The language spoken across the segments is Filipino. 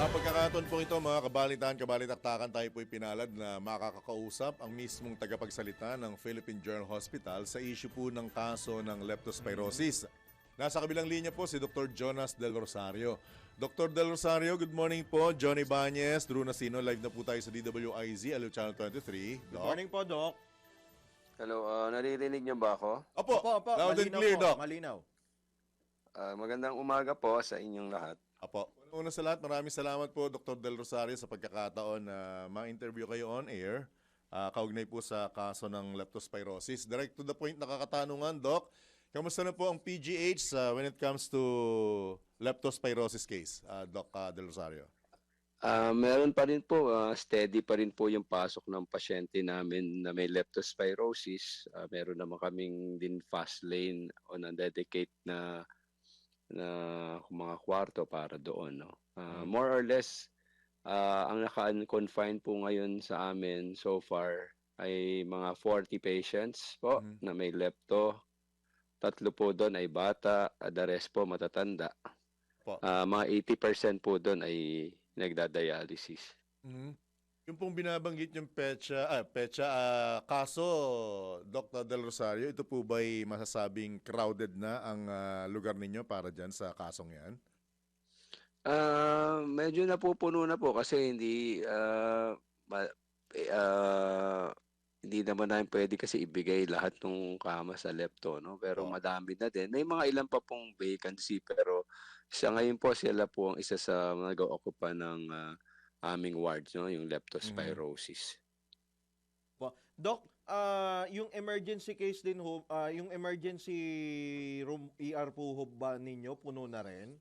Sa pagkakataon po ito, mga kabalitan, kabalitaktakan, tayo po'y pinalad na makakakausap ang mismong tagapagsalita ng Philippine General Hospital sa issue po ng kaso ng leptospirosis. Nasa kabilang linya po si Dr. Jonas Del Rosario. Dr. Del Rosario, good morning po. Johnny Banez, Drew Nasino, live na po tayo sa DWIZ, Alo Channel 23. Good morning po, Doc. Hello, ah, naririnig niyo ba ako? Opo, Opo, opo. loud and malinaw clear, po, Doc. Malinaw. Ah, magandang umaga po sa inyong lahat. Apo. Una sa lahat, maraming salamat po Dr. Del Rosario sa pagkakataon na ma-interview kayo on air. Ah, kaugnay po sa kaso ng leptospirosis. Direct to the point na kakatanungan, Doc. Kamusta na po ang PGH sa when it comes to leptospirosis case, ah, Doc ah, Del Rosario? Ah, meron pa rin po, ah, steady pa rin po yung pasok ng pasyente namin na may leptospirosis. Ah, meron naman kaming din fast lane on a dedicate na na mga kwarto para doon. No? Ah, more or less, ah, ang naka-confine po ngayon sa amin so far ay mga 40 patients po Mhm. na may lepto. Tatlo po doon ay bata, the rest po matatanda. Po. Ah, mga 80% po doon ay nagdadialysis. Mhm. Yung pong binabanggit yung pecha, ah, pecha, ah, kaso, Dr. Del Rosario, ito po ba'y masasabing crowded na ang ah, lugar ninyo para dyan sa kasong yan? Ah, medyo napupuno na po kasi hindi ah, ma- eh, ah, hindi naman namin pwede kasi ibigay lahat ng kama sa lepto, no? Pero Oo. madami na din. May mga ilan pa pong vacancy pero sa ngayon po sila po ang isa sa nag-ookupa ng ah, aming wards, no? Yung leptospirosis. Doc, ah, yung emergency case din ho, ah, yung emergency room ER po ho ba ninyo puno na rin?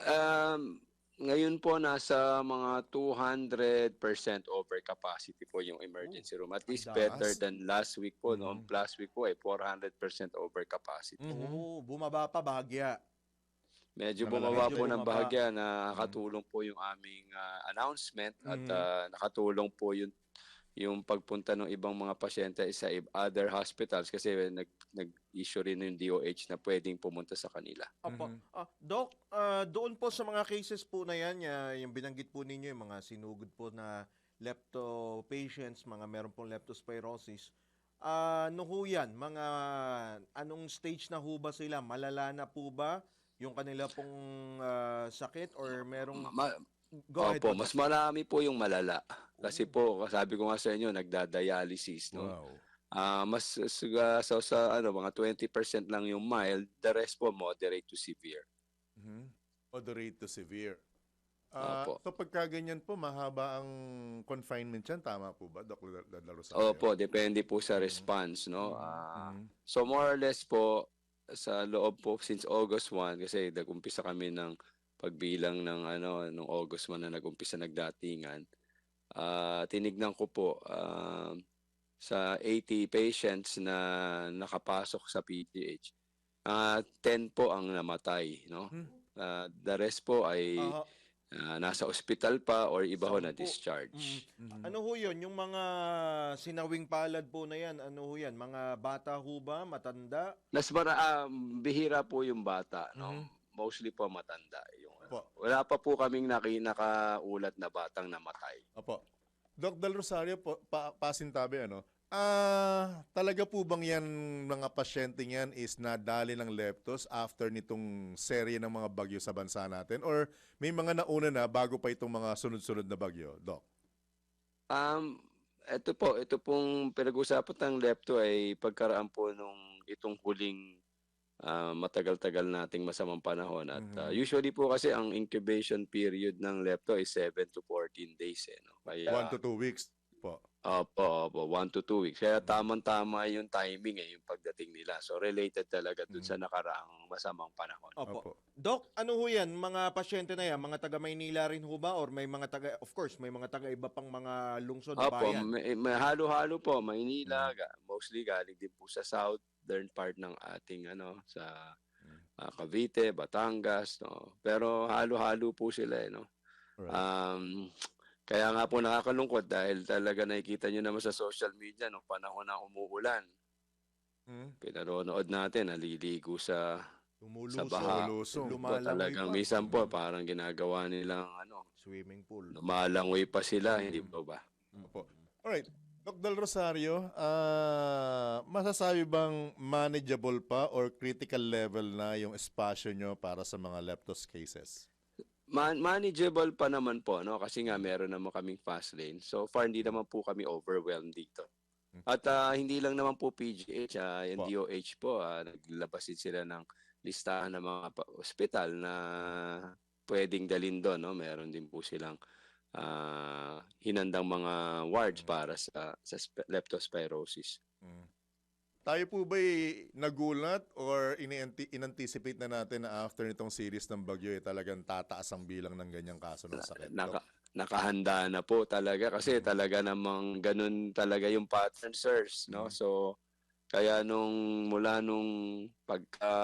Um, ngayon po nasa mga 200% over capacity po yung emergency room. At least Ang better than last week po. No? Mhm. Last week po ay 400% over capacity. Oo, bumaba pa bahagya. Medyo bumaba Medyo po ng bahagya na nakatulong po yung aming ah, announcement at Mhm. ah, nakatulong po yung yung pagpunta ng ibang mga pasyente sa ib- other hospitals kasi nag nag-issue rin yung DOH na pwedeng pumunta sa kanila. Opo. Mhm. Ah, Doc, ah, doon po sa mga cases po na yan, ya- yung binanggit po ninyo, yung mga sinugod po na lepto patients, mga meron pong leptospirosis, ah, ano ho yan? Mga anong stage na ho ba sila? Malala na po ba yung kanila pong ah, sakit or merong... Ma- Go ahead Opo, po, mas marami po yung malala. Kasi po, sabi ko nga sa inyo, nagda-dialysis, no? Wow. Ah, mas sa, sa, sa ano, mga 20% lang yung mild, the rest po moderate to severe. Mhm. Moderate to severe. Ah, Opo. so pagka ganyan po, mahaba ang confinement yan. Tama po ba, Dr. Del Rosario? Opo, depende po sa response, no? Ah, Mhm. So more or less po sa loob po since August 1 kasi nag-umpisa kami ng pagbilang ng ano nung August 1 na nag-umpisa nagdatingan. Ah, tinignan ko po ah, sa 80 patients na nakapasok sa PGH. ah 10 po ang namatay, no? Hmm. Ah, the rest po ay Ah, ah, nasa ospital pa or iba ho na discharge. mm, Mhm. ano ho yun? Yung mga sinawing palad po na yan, ano ho yan? Mga bata ho ba? Matanda? Nas mara, ah, bihira po yung bata, no? Mhm. Mostly po matanda yung ano. Opo. Wala pa po kaming naki, nakaulat na batang namatay. Opo. Doc Del Rosario, po, pa, pasintabi, ano? Ah, talaga po bang yan mga pasyente yan is nadali ng leptos after nitong serye ng mga bagyo sa bansa natin? Or may mga nauna na bago pa itong mga sunod-sunod na bagyo, Doc? Um, ito po, ito pong pinag-usapan ng lepto ay pagkaraan po nung itong huling ah, matagal-tagal nating masamang panahon. At ah, usually po kasi ang incubation period ng lepto ay 7 to 14 days. Eh, no? Kaya, One to two weeks po. Opo, opo, 1 to 2 weeks. Kaya tamang-tama yung timing eh, yung pagdating nila. So related talaga dun Mhm. sa nakaraang masamang panahon. Opo. Doc, ano ho yan? Mga pasyente na yan? Mga taga Maynila rin ho ba? Or may mga taga, of course, may mga taga iba pang mga lungsod na Opo, bayan? may, may halo-halo po. Maynila, ga- mostly galing din po sa southern part ng ating ano sa Mm. ah, Cavite, Batangas, no. Pero halo-halo po sila, eh, no. Right. Um, kaya nga po nakakalungkot dahil talaga nakikita nyo naman sa social media no panahon na umuulan. Hmm? Pinanonood natin, naliligo sa Lumulusong. baha. Lulusong. Talagang pa. minsan po parang ginagawa nilang ano, Swimming pool. Lumalangoy pa sila, hindi ba ba? Opo. Alright. Doc Del Rosario, ah, masasabi bang manageable pa or critical level na yung espasyo nyo para sa mga leptos cases? Man- manageable pa naman po, no? Kasi nga meron naman kaming fast lane. So far, hindi naman po kami overwhelmed dito. At ah, hindi lang naman po PGH, ah, yung Po. DOH po, ah, naglabas din sila ng listahan ng mga ospital na pwedeng dalin doon, no? Meron din po silang ah, hinandang mga wards para sa, sa leptospirosis. Mm. Tayo po ba nagulat or inanticipate na natin na after nitong series ng bagyo eh, talagang tataas ang bilang ng ganyang kaso ng sakit? Naka, nakahanda na po talaga kasi Mhm. talaga namang ganun talaga yung pattern sirs no Mhm. so kaya nung mula nung pagka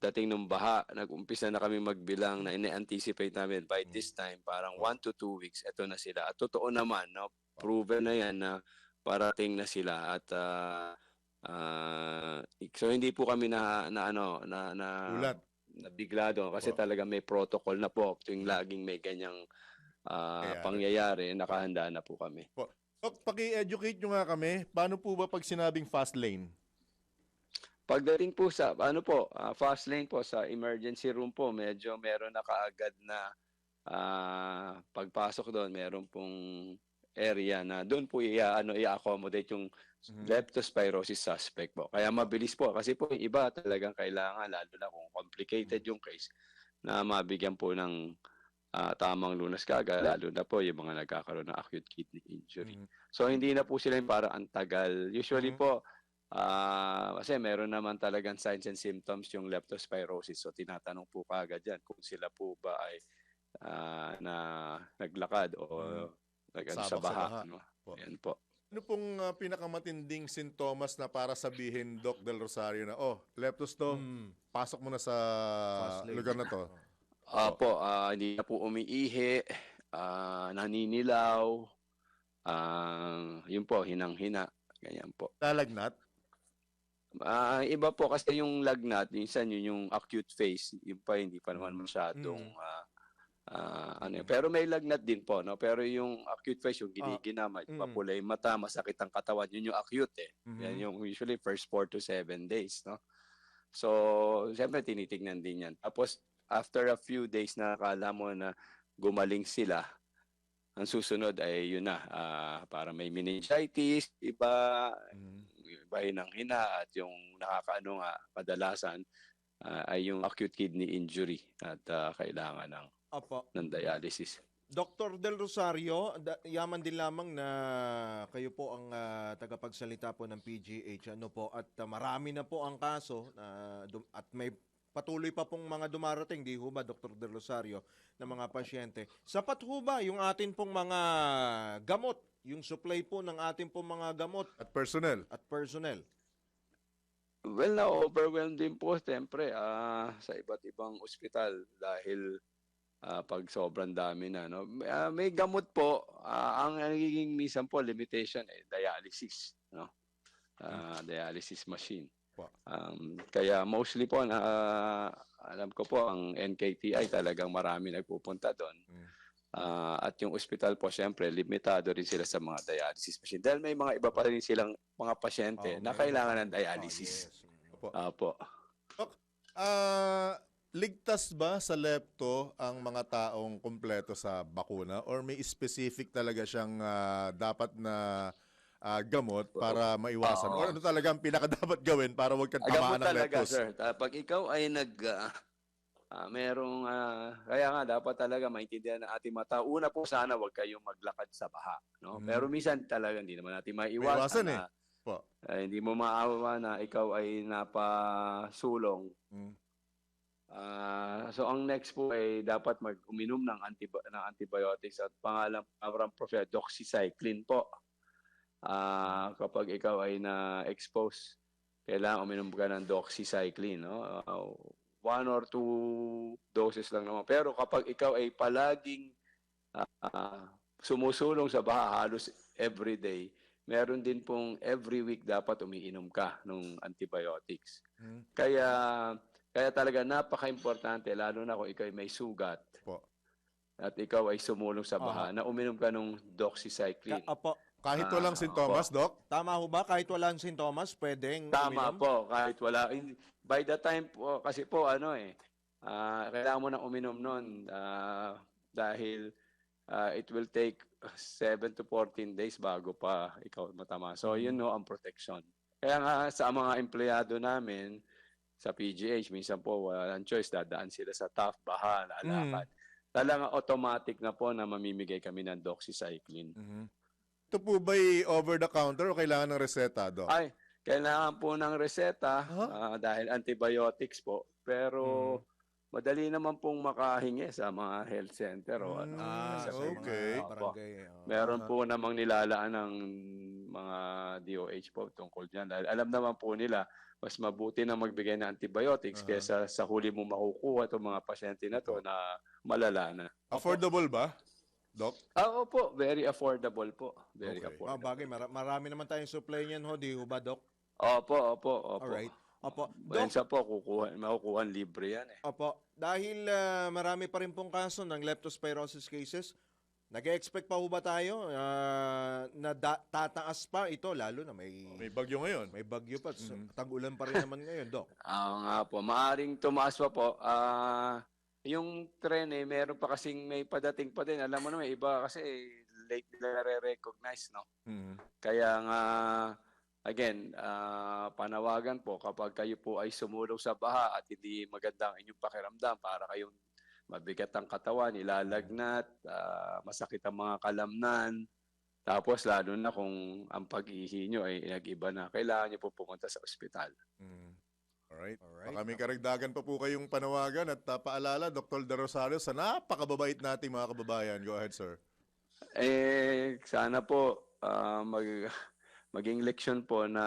dating nung baha nag-umpisa na kami magbilang na ini-anticipate namin by Mhm. this time parang one to two weeks eto na sila at totoo naman no proven na yan na parating na sila at ah, ah, so hindi po kami na, na ano na, na Ulat. nabigla doon kasi Oo. talaga may protocol na po tuwing laging may ganyang Kaya- pangyayari, nakahanda na po kami. Doc, paki-educate nyo nga kami, paano po ba pag sinabing fast lane? Pagdating po sa ano po, ah, fast lane po sa emergency room po, medyo meron na kaagad na ah, pagpasok doon, meron pong area na doon po i ano i-accommodate yung Mhm. leptospirosis suspect po. Kaya mabilis po kasi po yung iba talagang kailangan lalo na kung complicated yung case na mabigyan po ng ah, tamang lunas kaagad lalo na po yung mga nagkakaroon ng acute kidney injury. Mhm. So hindi na po sila yung parang antagal. Usually Mhm. po ah, kasi meron naman talagang signs and symptoms yung leptospirosis. So tinatanong po kaagad yan kung sila po ba ay ah, na naglakad o Mhm. Nag-ano Sabak sa sa baha. baha. no? Po. Yan po. Ano pong ah, pinakamatinding sintomas na para sabihin, Doc Del Rosario, na, oh, leptos to, Mm. pasok mo na sa lugar na to. Ah po, ah, hindi na po umiihi, ah, naninilaw, ah, yun po, hinang-hina, ganyan po. Lalagnat? Ah, iba po kasi yung lagnat, minsan yun yung acute phase, yun pa hindi pa naman masyadong Mm. ah, ah, ano, pero may lagnat din po, no? Pero yung acute phase, yung giniginama, Mm. mapula yung mata, masakit ang katawan, yun yung acute eh. Mhm. Yan yung usually first 4 to 7 days, no? So, siyempre tinitingnan din yan. Tapos, after a few days na akala mo na gumaling sila, ang susunod ay yun na, ah, para may meningitis, iba, Mhm. iba yun ang hina at yung nakakaano nga kadalasan ah, ay yung acute kidney injury at ah, kailangan ng, Opo. ng dialysis. Dr. Del Rosario, da- yaman din lamang na kayo po ang ah, tagapagsalita po ng PGH ano po at ah, marami na po ang kaso na dum- at may patuloy pa pong mga dumarating, di ho ba Dr. Del Rosario, na mga pasyente. Sapat ho ba yung atin pong mga gamot, yung supply po ng atin pong mga gamot At personnel? at personnel? Well, na-overwhelmed din po, siyempre, ah, sa iba't ibang ospital dahil ah, pag sobrang dami na. No? May, ah, may gamot po, ah, ang nagiging minsan po limitation ay dialysis. No? Ah, Dialysis machine. Um, kaya mostly po, na, alam ko po, ang NKTI talagang marami nagpupunta doon. Mm. Ah, at yung ospital po, syempre, limitado rin sila sa mga dialysis machine. Dahil may mga iba pa rin silang mga pasyente Oh, na kailangan ng dialysis. Ah, yes. Opo. Apo. Ah, ligtas ba sa lepto ang mga taong kumpleto sa bakuna or may specific talaga siyang ah, dapat na ah, gamot para maiwasan? Oo. Or ano talaga ang pinaka dapat gawin para wag kang tamaan ng talaga, leptos? sir. ah, Pag ikaw ay nag... ah, ah, merong... ah, kaya nga, dapat talaga maintindihan ng ating mata. Una po, sana wag kayong maglakad sa baha. No? Mhm. Pero minsan talaga, hindi naman natin Maiwasan maiwasan. eh. na, Po. ah, hindi mo maawa na ikaw ay napasulong. Mm. Ah, so ang next po ay dapat mag-uminom ng, antibi- ng antibiotics at pangalan parang profe doxycycline po. Ah, kapag ikaw ay na-expose, kailangan uminom ka ng doxycycline, no? Ah, one or two doses lang naman. Pero kapag ikaw ay palaging ah, sumusulong sa baha halos every day, meron din pong every week dapat umiinom ka ng antibiotics. Mm. Kaya kaya talaga napaka-importante lalo na kung ikaw ay may sugat. Po. at ikaw ay sumulong sa baha Aha. na uminom ka ng doxycycline. Ka- opo, Kahit Ah, walang sintomas, Doc? tama ho ba? Kahit walang sintomas, pwedeng Tama uminom? po, kahit wala. in- By the time po, kasi po ano eh, ah, kailangan mo nang uminom nun ah, dahil ah, it will take 7 to 14 days bago pa ikaw matama. So yun no ang protection. Kaya nga sa mga empleyado namin sa PGH, minsan po walang choice, dadaan sila sa tough, baha, lalakad. Talagang automatic na po na mamimigay kami ng doxycycline. Mhm. Ito po ba'y over-the-counter o kailangan ng reseta, Doc? Ay, kailangan po ng reseta Aha. ah, dahil antibiotics po. Pero madali naman pong makahingi sa mga health center o ano. Ah, sa okay. mga barangay. oh. Meron po namang nilalaan ng mga DOH po tungkol dyan. Dahil alam naman po nila, mas mabuti na magbigay ng antibiotics Aha. kaysa sa huli mo makukuha itong mga pasyente na to na malala na. Affordable ba, Doc? Ah, opo, very affordable po. Very Okay. Ah, affordable. bagay, mara- marami naman tayong supply niyan ho, di ba, Doc? Opo, opo, opo. Alright. Opo. Doc, Minsan po, kukuha, makukuha libre yan eh. Opo, dahil ah, marami pa rin pong kaso ng leptospirosis cases, nag-expect pa ho ba tayo ah, na da- tataas pa ito lalo na may May bagyo ngayon. may bagyo pa, so, Mhm. tag-ulan pa rin naman ngayon, Doc. Oo nga po. Maaring tumaas pa po. Ah, yung tren eh, meron pa kasing may padating pa din. Alam mo naman, iba kasi late nila re-recognize, no? Mhm. Kaya nga, again, ah, panawagan po kapag kayo po ay sumulong sa baha at hindi maganda ang inyong pakiramdam para kayong mabigat ang katawan, ilalagnat, ah, masakit ang mga kalamnan, tapos lalo na kung ang pag-ihi nyo ay nag-iba na, kailangan nyo po pumunta sa ospital. Mhm. Alright. Alright. Baka may karagdagan pa po kayong panawagan at uh, paalala, Dr. De Rosario, sa napakababait nating mga kababayan. Go ahead, sir. Eh, sana po ah, mag, maging leksyon po na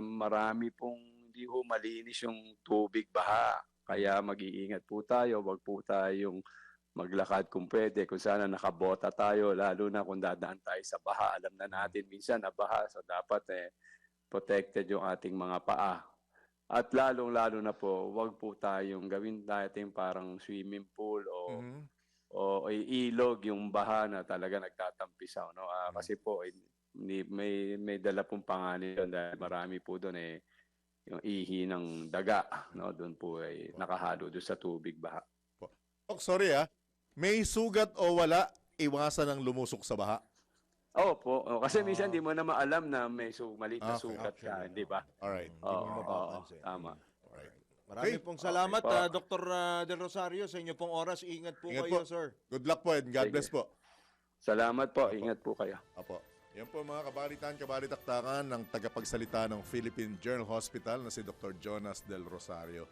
marami pong hindi ho malinis yung tubig baha. Kaya mag-iingat po tayo, wag po tayong maglakad kung pwede, kung sana nakabota tayo, lalo na kung dadaan tayo sa baha. Alam na natin minsan na baha, so dapat eh, protected yung ating mga paa. At lalong-lalo na po, wag po tayong gawin natin parang swimming pool o Mhm. o ay ilog yung baha na talaga nagtatampisaw no Ah, Mm. kasi po eh, may may dala pong panganib yun dahil marami po doon eh yung ihi ng daga no doon po ay nakahalo doon sa tubig baha Doc, sorry ah. May sugat o wala, iwasan ang lumusok sa baha. Oo po Oh, kasi Ah. minsan di mo na maalam na may su maliit na Okay, sugat ka hindi ba Alright. Hindi mo Oo, mapapansin. oo, tama Alright. Marami Okay. pong salamat, Okay po. ah, Dr. ah, De Rosario, sa inyo pong oras. Ingat po Ingat kayo, po. sir. Good luck po and God Sige. bless po. salamat po ingat po kayo Apo. Yan po mga kabalitan, kabalitaktakan ng tagapagsalita ng Philippine General Hospital na si Dr. Jonas Del Rosario.